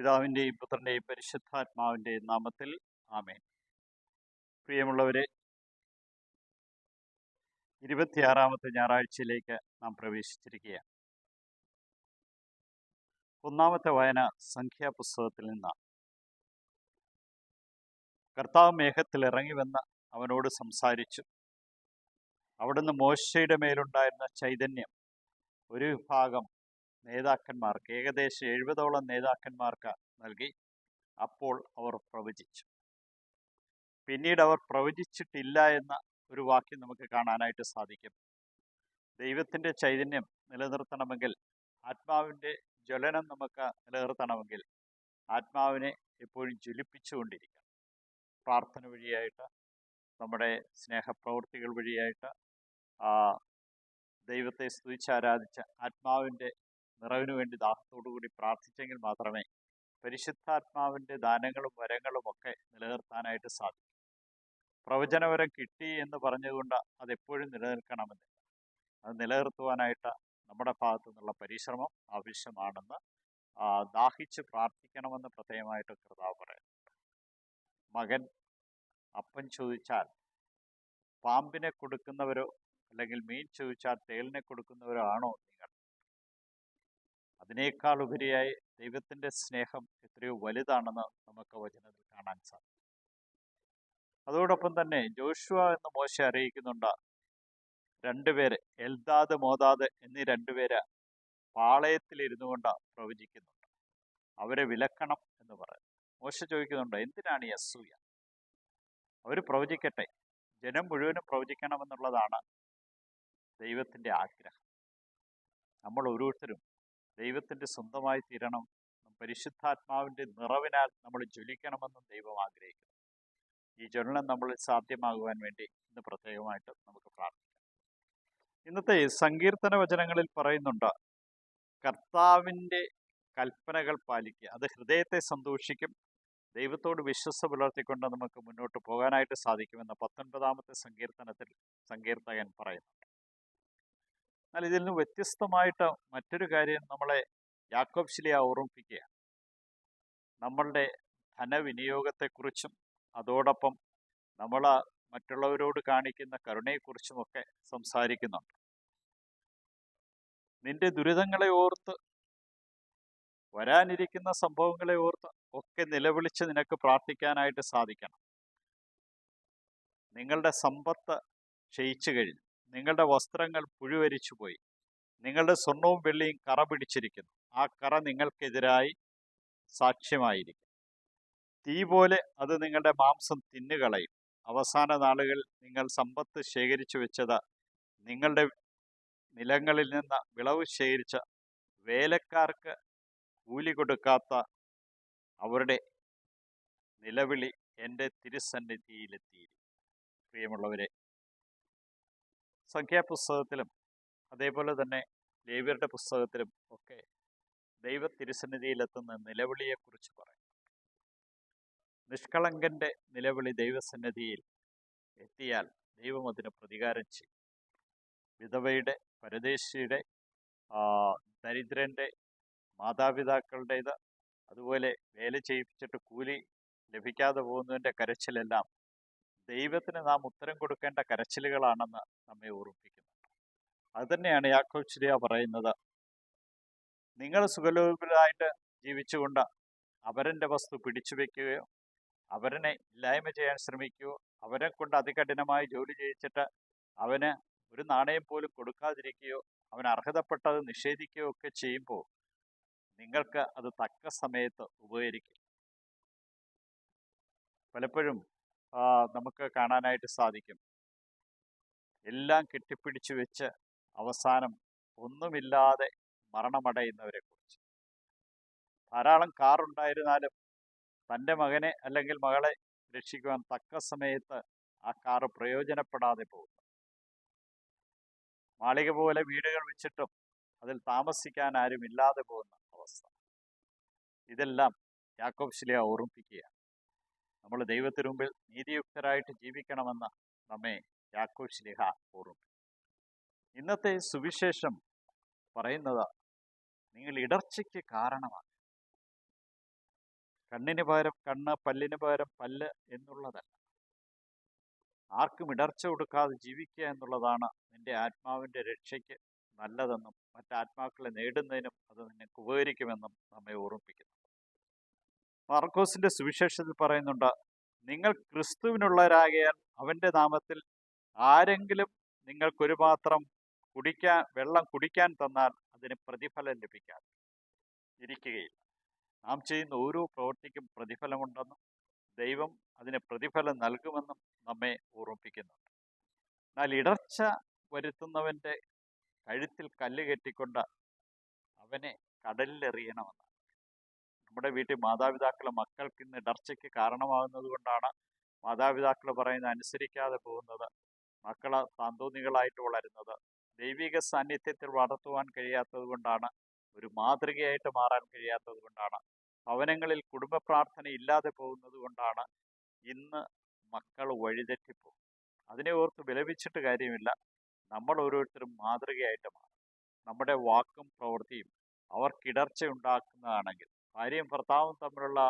പിതാവിന്റെയും പുത്രന്റെയും പരിശുദ്ധാത്മാവിന്റെയും നാമത്തിൽ ആമേൻ. പ്രിയമുള്ളവരെ ഇരുപത്തിയാറാമത്തെ ഞായറാഴ്ചയിലേക്ക് നാം പ്രവേശിച്ചിരിക്കുകയാണ്. ഒന്നാമത്തെ വായന സംഖ്യാപുസ്തകത്തിൽ നിന്നാണ്. കർത്താവ് മേഘത്തിൽ ഇറങ്ങി വന്ന് അവനോട് സംസാരിച്ചു. അവിടുന്ന് മോശയുടെ മേലുണ്ടായിരുന്ന ചൈതന്യം ഒരു വിഭാഗം നേതാക്കന്മാർക്ക് ഏകദേശം എഴുപതോളം നേതാക്കന്മാർക്ക് നൽകി. അപ്പോൾ അവർ പ്രവചിച്ചു. പിന്നീട് അവർ പ്രവചിച്ചിട്ടില്ല എന്ന ഒരു വാക്യം നമുക്ക് കാണാനായിട്ട് സാധിക്കും. ദൈവത്തിന്റെ ചൈതന്യം നിലനിർത്തണമെങ്കിൽ ആത്മാവിന്റെ ജ്വലനം നമുക്ക് നിലനിർത്തണമെങ്കിൽ ആത്മാവിനെ എപ്പോഴും ജ്വലിപ്പിച്ചുകൊണ്ടിരിക്കണം പ്രാർത്ഥന വഴിയായിട്ട് നമ്മുടെ സ്നേഹപ്രവൃത്തികൾ വഴിയായിട്ട് ദൈവത്തെ സ്തുതിച്ചാരാധിച്ച് ആത്മാവിന്റെ നിറവിനു വേണ്ടി ദാഹത്തോടുകൂടി പ്രാർത്ഥിച്ചെങ്കിൽ മാത്രമേ പരിശുദ്ധാത്മാവിന്റെ ദാനങ്ങളും വരങ്ങളും ഒക്കെ നിലനിർത്താനായിട്ട് സാധിക്കും. പ്രവചനവരം കിട്ടി എന്ന് പറഞ്ഞുകൊണ്ട് അതെപ്പോഴും നിലനിൽക്കണമെന്നില്ല. അത് നിലനിർത്തുവാനായിട്ട് നമ്മുടെ ഭാഗത്തു നിന്നുള്ള പരിശ്രമം ആവശ്യമാണെന്ന് ദാഹിച്ച് പ്രാർത്ഥിക്കണമെന്ന് പ്രത്യേകമായിട്ട് കർത്താവ് പറയുന്നു മകൻ അപ്പൻ ചോദിച്ചാൽ പാമ്പിനെ കൊടുക്കുന്നവരോ അല്ലെങ്കിൽ മീൻ ചോദിച്ചാൽ തേലിനെ കൊടുക്കുന്നവരോ ആണോ നിങ്ങൾ? അതിനേക്കാൾ ഉപരിയായി ദൈവത്തിന്റെ സ്നേഹം എത്രയോ വലുതാണെന്ന് നമുക്ക് വചനത്തിൽ കാണാൻ സാധിക്കും. അതോടൊപ്പം തന്നെ ജോഷുവ എന്ന് മോശ അറിയിക്കുന്നുണ്ട് രണ്ടുപേര് എൽദാദ് മോദാദ് എന്നീ രണ്ടുപേര് പാളയത്തിലിരുന്നു കൊണ്ട് പ്രവചിക്കുന്നുണ്ട്. അവരെ വിലക്കണം എന്ന് പറയുന്നു. മോശ ചോദിക്കുന്നുണ്ട് എന്തിനാണ് ഈ അസൂയ? അവർ പ്രവചിക്കട്ടെ. ജനം മുഴുവനും പ്രവചിക്കണമെന്നുള്ളതാണ് ദൈവത്തിന്റെ ആഗ്രഹം. നമ്മൾ ഓരോരുത്തരും ദൈവത്തിന്റെ സ്വന്തമായി തീരണം. പരിശുദ്ധാത്മാവിന്റെ നിറവിനാൽ നമ്മൾ ജ്വലിക്കണമെന്നും ദൈവം ആഗ്രഹിക്കുന്നു. ഈ ജ്വലനം നമ്മൾ സാധ്യമാകുവാൻ വേണ്ടി ഇന്ന് പ്രത്യേകമായിട്ട് നമുക്ക് പ്രാർത്ഥിക്കാം. ഇന്നത്തെ സങ്കീർത്തന വചനങ്ങളിൽ പറയുന്നുണ്ട് കർത്താവിന്റെ കൽപ്പനകൾ പാലിക്കുക. അത് ഹൃദയത്തെ സന്തോഷിക്കും ദൈവത്തോട് വിശ്വസ പുലർത്തിക്കൊണ്ട് നമുക്ക് മുന്നോട്ട് പോകാനായിട്ട് സാധിക്കുമെന്ന് പത്തൊൻപതാമത്തെ സങ്കീർത്തനത്തിൽ സങ്കീർത്തകൻ പറയുന്നുണ്ട്. എന്നാൽ ഇതിൽ നിന്ന് വ്യത്യസ്തമായിട്ട് മറ്റൊരു കാര്യം നമ്മളെ യാക്കോബ് ശിലിയ ഓർമ്മിപ്പിക്കുക നമ്മളുടെ ധനവിനിയോഗത്തെക്കുറിച്ചും അതോടൊപ്പം നമ്മൾ മറ്റുള്ളവരോട് കാണിക്കുന്ന കരുണയെക്കുറിച്ചുമൊക്കെ സംസാരിക്കുന്നുണ്ട്. നിന്റെ ദുരിതങ്ങളെ ഓർത്ത് വരാനിരിക്കുന്ന സംഭവങ്ങളെ ഓർത്ത് ഒക്കെ നിലവിളിച്ച് നിനക്ക് പ്രാർത്ഥിക്കാനായിട്ട് സാധിക്കണം. നിങ്ങളുടെ സമ്പത്ത് ക്ഷയിച്ചു കഴിഞ്ഞു. നിങ്ങളുടെ വസ്ത്രങ്ങൾ പുഴുവരിച്ചു പോയി. നിങ്ങളുടെ സ്വർണവും വെള്ളിയും കറ പിടിച്ചിരിക്കുന്നു. ആ കറ നിങ്ങൾക്കെതിരായി സാക്ഷ്യമായിരിക്കും. തീ പോലെ അത് നിങ്ങളുടെ മാംസം തിന്നുകളയും. അവസാന നാളുകൾ നിങ്ങൾ സമ്പത്ത് ശേഖരിച്ചു വെച്ചത്. നിങ്ങളുടെ നിലങ്ങളിൽ നിന്ന് വിളവ് ശേഖരിച്ച വേലക്കാർക്ക് കൂലി കൊടുക്കാത്ത അവരുടെ നിലവിളി എന്റെ തിരുസന്നിധിയിലെത്തിയിരിക്കും പ്രിയമുള്ളവരെ സംഖ്യാപുസ്തകത്തിലും അതേപോലെ തന്നെ ലേവ്യരുടെ പുസ്തകത്തിലും ഒക്കെ ദൈവ തിരുസന്നിധിയിലെത്തുന്ന നിലവിളിയെക്കുറിച്ച് പറയും. നിഷ്കളങ്കന്റെ നിലവിളി ദൈവസന്നിധിയിൽ എത്തിയാൽ ദൈവം അതിന് പ്രതികാരം ചെയ്യും. വിധവയുടെ പരദേശിയുടെ ദരിദ്രന്റെ മാതാപിതാക്കളുടേത് അതുപോലെ വേല ചെയ്യിപ്പിച്ചിട്ട് കൂലി ലഭിക്കാതെ പോകുന്നതിന്റെ കരച്ചിലെല്ലാം ദൈവത്തിന് നാം ഉത്തരം കൊടുക്കേണ്ട കരച്ചിലുകളാണെന്ന് നമ്മെ ഓർമ്മിപ്പിക്കുന്നു. അതുതന്നെയാണ് യാക്കോബ് ചിരിയ പറയുന്നത്. നിങ്ങൾ സുഖലോപിതരായിട്ട് ജീവിച്ചുകൊണ്ട് അവരന്റെ വസ്തു പിടിച്ചു വെക്കുകയോ അവരനെ ഇല്ലായ്മ ചെയ്യാൻ ശ്രമിക്കുകയോ അവരെ കൊണ്ട് അതികഠിനമായി ജോലി ചെയ്യിച്ചിട്ട് അവന് ഒരു നാണയം പോലും കൊടുക്കാതിരിക്കുകയോ അവൻ അർഹതപ്പെട്ടത് നിഷേധിക്കുകയോ ഒക്കെ ചെയ്യുമ്പോൾ നിങ്ങൾക്ക് അത് തക്ക സമയത്ത് ഉപകരിക്കും. പലപ്പോഴും നമുക്ക് കാണാനായിട്ട് സാധിക്കും. എല്ലാം കെട്ടിപ്പിടിച്ചു വെച്ച് അവസാനം ഒന്നുമില്ലാതെ മരണമടയുന്നവരെ കുറിച്ച് ധാരാളം കാറുണ്ടായിരുന്നാലും തന്റെ മകനെ അല്ലെങ്കിൽ മകളെ രക്ഷിക്കുവാൻ തക്ക സമയത്ത് ആ കാറ് പ്രയോജനപ്പെടാതെ പോകുന്നു. മാളിക പോലെ വീടുകൾ വെച്ചിട്ടും അതിൽ താമസിക്കാൻ ആരും ഇല്ലാതെ പോകുന്ന അവസ്ഥ. ഇതെല്ലാം യാക്കോബ് ശിലിയ ഓർമ്മിപ്പിക്കുക നമ്മൾ ദൈവത്തിന് മുമ്പിൽ നീതിയുക്തരായിട്ട് ജീവിക്കണമെന്ന് നമ്മെ യാക്കോബ് ശ്ലിഹ ഓർമ്മ ഇന്നത്തെ സുവിശേഷം പറയുന്നത് നിങ്ങൾ ഇടർച്ചയ്ക്ക് കാരണമാണ്. കണ്ണിന് പകരം കണ്ണ് പല്ലിന് പകരം പല്ല് എന്നുള്ളതല്ല. ആർക്കും ഇടർച്ച കൊടുക്കാതെ ജീവിക്കുക എന്നുള്ളതാണ് നിന്റെ ആത്മാവിന്റെ രക്ഷയ്ക്ക് നല്ലതെന്നും മറ്റാത്മാക്കളെ നേടുന്നതിനും അത് നിന്നെ ഉപകരിക്കുമെന്നും നമ്മെ ഓർമ്മിപ്പിക്കുന്നു. മാർക്കോസിന്റെ സുവിശേഷത്തിൽ പറയുന്നുണ്ട് നിങ്ങൾ ക്രിസ്തുവിനുള്ളവരാകിയാൽ അവന്റെ നാമത്തിൽ ആരെങ്കിലും നിങ്ങൾക്കൊരു പാത്രം കുടിക്കാൻ വെള്ളം കുടിക്കാൻ തന്നാൽ അതിന് പ്രതിഫലം ലഭിക്കാൻ ഇരിക്കുകയില്ല. നാം ചെയ്യുന്ന ഓരോ പ്രവൃത്തിക്കും പ്രതിഫലമുണ്ടെന്നും ദൈവം അതിന് പ്രതിഫലം നൽകുമെന്നും നമ്മെ ഓർമ്മിപ്പിക്കുന്നുണ്ട്. എന്നാൽ ഇടർച്ച വരുത്തുന്നവന്റെ കഴുത്തിൽ കല്ല് കെട്ടിക്കൊണ്ട് അവനെ കടലിലെറിയണമെന്നാണ്. നമ്മുടെ വീട്ടിൽ മാതാപിതാക്കൾ മക്കൾക്ക് ഇന്ന് ഇടർച്ചയ്ക്ക് കാരണമാകുന്നത് കൊണ്ടാണ് മാതാപിതാക്കൾ പറയുന്നത് അനുസരിക്കാതെ പോകുന്നത്. മക്കൾ താന്തോന്നികളായിട്ട് വളരുന്നത്. ദൈവിക സാന്നിധ്യത്തിൽ വളർത്തുവാൻ കഴിയാത്തത് കൊണ്ടാണ് ഒരു മാതൃകയായിട്ട് മാറാൻ കഴിയാത്തത് കൊണ്ടാണ്. ഭവനങ്ങളിൽ കുടുംബ പ്രാർത്ഥന ഇല്ലാതെ പോകുന്നത് കൊണ്ടാണ് ഇന്ന് മക്കൾ വഴിതെറ്റിപ്പോകും അതിനെ ഓർത്ത് വിലപിച്ചിട്ട് കാര്യമില്ല. നമ്മൾ ഓരോരുത്തരും മാതൃകയായിട്ട് മാറും നമ്മുടെ വാക്കും പ്രവൃത്തിയും അവർക്കിടർച്ച ഉണ്ടാക്കുന്നതാണെങ്കിൽ ഭാര്യയും ഭർത്താവും തമ്മിലുള്ള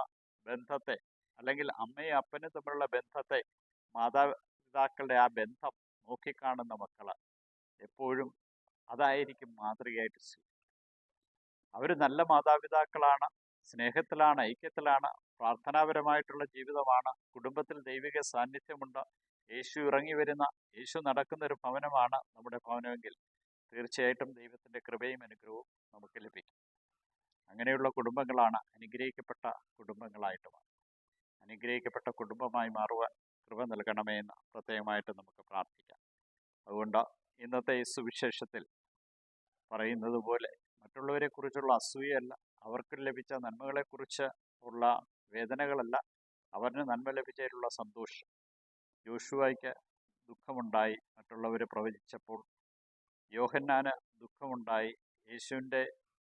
ബന്ധത്തെ അല്ലെങ്കിൽ അമ്മയും അപ്പനും തമ്മിലുള്ള ബന്ധത്തെ മാതാപിതാക്കളുടെ ആ ബന്ധം നോക്കിക്കാണുന്ന മക്കൾ എപ്പോഴും അതായിരിക്കും മാതൃകയായിട്ട് അവർ നല്ല മാതാപിതാക്കളാണ് സ്നേഹത്തിലാണ് ഐക്യത്തിലാണ് പ്രാർത്ഥനാപരമായിട്ടുള്ള ജീവിതമാണ് കുടുംബത്തിൽ ദൈവിക സാന്നിധ്യമുണ്ട് യേശു ഇറങ്ങി വരുന്ന യേശു നടക്കുന്ന ഒരു ഭവനമാണ് നമ്മുടെ ഭവനമെങ്കിൽ തീർച്ചയായിട്ടും ദൈവത്തിന്റെ കൃപയും അനുഗ്രഹവും നമുക്ക് ലഭിക്കും. അങ്ങനെയുള്ള കുടുംബങ്ങളാണ് അനുഗ്രഹിക്കപ്പെട്ട കുടുംബങ്ങളായിട്ട് മാറും അനുഗ്രഹിക്കപ്പെട്ട കുടുംബമായി മാറുവാൻ കൃപ നൽകണമേ എന്ന് പ്രത്യേകമായിട്ട് നമുക്ക് പ്രാർത്ഥിക്കാം. അതുകൊണ്ട് ഇന്നത്തെ ഈ സുവിശേഷത്തിൽ പറയുന്നത് പോലെ മറ്റുള്ളവരെ കുറിച്ചുള്ള അസൂയയല്ല അവർക്ക് ലഭിച്ച നന്മകളെക്കുറിച്ച് ഉള്ള വേദനകളല്ല അവരിന് നന്മ ലഭിച്ചതിലുള്ള സന്തോഷം. ജോഷുവായിക്ക് ദുഃഖമുണ്ടായി മറ്റുള്ളവർ പ്രവചിച്ചപ്പോൾ യോഹന്നാന് ദുഃഖമുണ്ടായി. യേശുവിന്റെ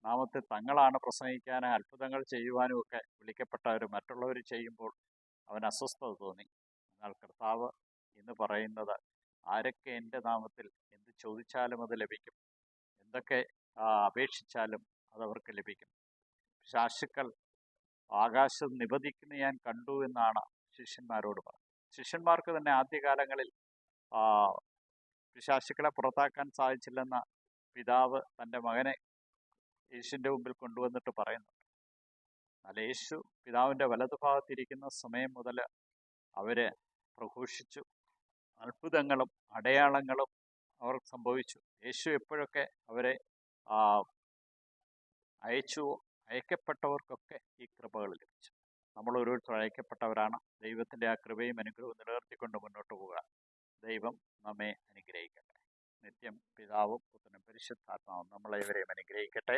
നാമത്തിൽ തങ്ങളാണ് പ്രസംഗിക്കാനും അത്ഭുതങ്ങൾ ചെയ്യുവാനും ഒക്കെ വിളിക്കപ്പെട്ടവർ മറ്റുള്ളവർ ചെയ്യുമ്പോൾ അവൻ അസ്വസ്ഥത തോന്നി. എന്നാൽ കർത്താവ് എന്ന് പറയുന്നത് ആരൊക്കെ എന്റെ നാമത്തിൽ എന്ത് ചോദിച്ചാലും അത് ലഭിക്കും. എന്തൊക്കെ അപേക്ഷിച്ചാലും അത് അവർക്ക് ലഭിക്കും. ശാശുക്കൾ ആകാശം നിപതിക്കുന്ന ഞാൻ കണ്ടു എന്നാണ് ശിഷ്യന്മാരോട് പറഞ്ഞത്. ശിഷ്യന്മാർക്ക് തന്നെ ആദ്യകാലങ്ങളിൽ ആ, പിശാചുക്കളെ പുറത്താക്കാൻ സാധിച്ചില്ലെന്ന പിതാവ് തന്റെ മകനെ യേശുവിന്റെ മുമ്പിൽ കൊണ്ടുവന്നിട്ട് പറയുന്നുണ്ട് എന്നാൽ യേശു പിതാവിന്റെ വലതുഭാഗത്തിരിക്കുന്ന സമയം മുതൽ അവരെ പ്രഘോഷിച്ചു. അത്ഭുതങ്ങളും അടയാളങ്ങളും അവർ സംഭവിച്ചു. യേശു എപ്പോഴൊക്കെ അവരെ അയച്ചു അയക്കപ്പെട്ടവർക്കൊക്കെ ഈ കൃപകൾ ലഭിച്ചു. നമ്മൾ ഓരോരുത്തർ അയക്കപ്പെട്ടവരാണ്. ദൈവത്തിന്റെ ആ കൃപയും അനുഗ്രഹവും നിലനിർത്തിക്കൊണ്ട് മുന്നോട്ട് പോകുക ദൈവം നമ്മെ അനുഗ്രഹിക്കട്ടെ. നിത്യം പിതാവും പരിശുദ്ധാത്മാവും നമ്മളെ ഇവരെയും അനുഗ്രഹിക്കട്ടെ.